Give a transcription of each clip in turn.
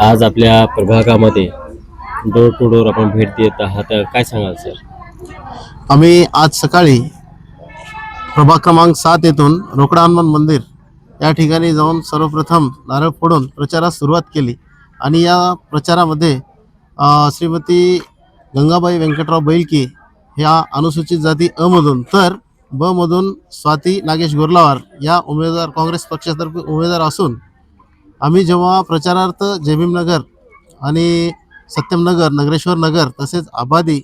आज आपल्या प्रभागामध्ये door to door आपण भेट देत आहात. काय सांगाल सर आम्ही आज सकाळी प्रभाग क्रमांक सात येथून रोकडा हनुमान मंदिर या ठिकाणी जाऊन सर्वप्रथम नारळ फोडून प्रचारास सुरुवात केली. आणि या प्रचारामध्ये श्रीमती गंगाबाई व्यंकटराव बैलकी ह्या अनुसूचित जाती अमधून तर ब मधून स्वाती नागेश गोरलावार या उमेदवार काँग्रेस पक्षातर्फे उमेदवार असून आम्ही जेव्हा प्रचारार्थ जयभीमनगर आणि सत्यमनगर नगरेश्वर नगर तसेच आबादी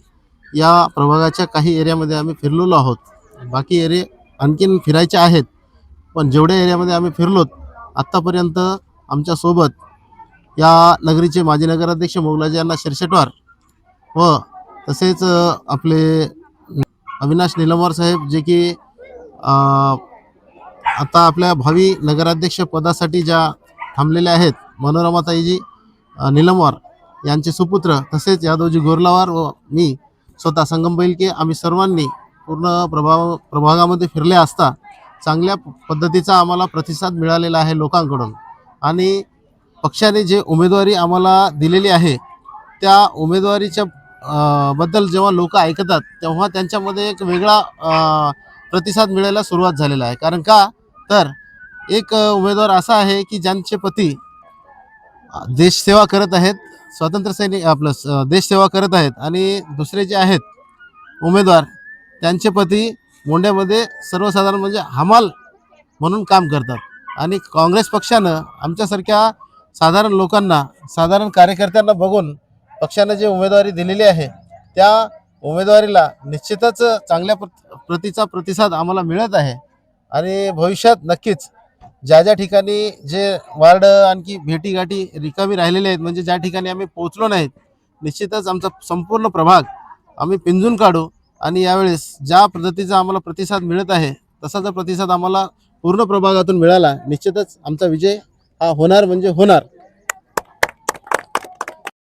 या प्रभागाच्या काही एरियामध्ये आम्ही फिरलेलो आहोत. बाकी एरिया आणखीन फिरायचे आहेत पण जेवढ्या एरियामध्ये आम्ही फिरलोत आत्तापर्यंत आमच्यासोबत या नगरीचे माजी नगराध्यक्ष मोगलाजी यांना शिरशेटवार व तसेच आपले अविनाश निलमवार साहेब जे की आता आपल्या भावी नगराध्यक्ष पदासाठी ज्या थांबलेले आहेत. मनोरमाताईजी निलमवार यांचे सुपुत्र तसेच यादवजी गोरलावार व मी स्वतः संगम बैलके. आम्ही सर्वांनी पूर्ण प्रभाव प्रभागामध्ये फिरले असता चांगल्या पद्धतीचा आम्हाला प्रतिसाद मिळालेला आहे लोकांकडून. आणि पक्षाने जे उमेदवारी आम्हाला दिलेली आहे त्या उमेदवारीच्या बद्दल जेव्हा लोक ऐकतात तेव्हा त्यांच्यामध्ये एक वेगळा प्रतिसाद मिळायला सुरुवात झालेला आहे. कारण का? तर एक उमेदवार असा आहे की ज्यांचे पती देशसेवा करत आहेत स्वातंत्र्य सैनिक आपलं देशसेवा करत आहेत आणि दुसरे जे आहेत उमेदवार त्यांचे पती मोंड्यामध्ये सर्वसाधारण म्हणजे हमाल म्हणून काम करतात. आणि काँग्रेस पक्षानं आमच्यासारख्या साधारण लोकांना साधारण कार्यकर्त्यांना बघून पक्षानं जे उमेदवारी दिलेली आहे त्या उमेदवारीला निश्चितच चांगल्या प्र- प्रतीचा प्रतिसाद आम्हाला मिळत आहे. आणि भविष्यात नक्कीच ज्या ज्या ठिकाणी जे वार्ड आणखी भेटीगाठी रिकामी राहिलेले आहेत म्हणजे ज्या ठिकाणी आम्ही पोहोचलो नाहीत निश्चितच आमचा संपूर्ण प्रभाग आम्ही पिंजून काढू आणि यावेळेस ज्या पद्धतीचा आम्हाला प्रतिसाद मिळत आहे तसा जर प्रतिसाद आम्हाला पूर्ण प्रभागातून मिळाला. निश्चितच आमचा विजय हा होणार म्हणजे होणार.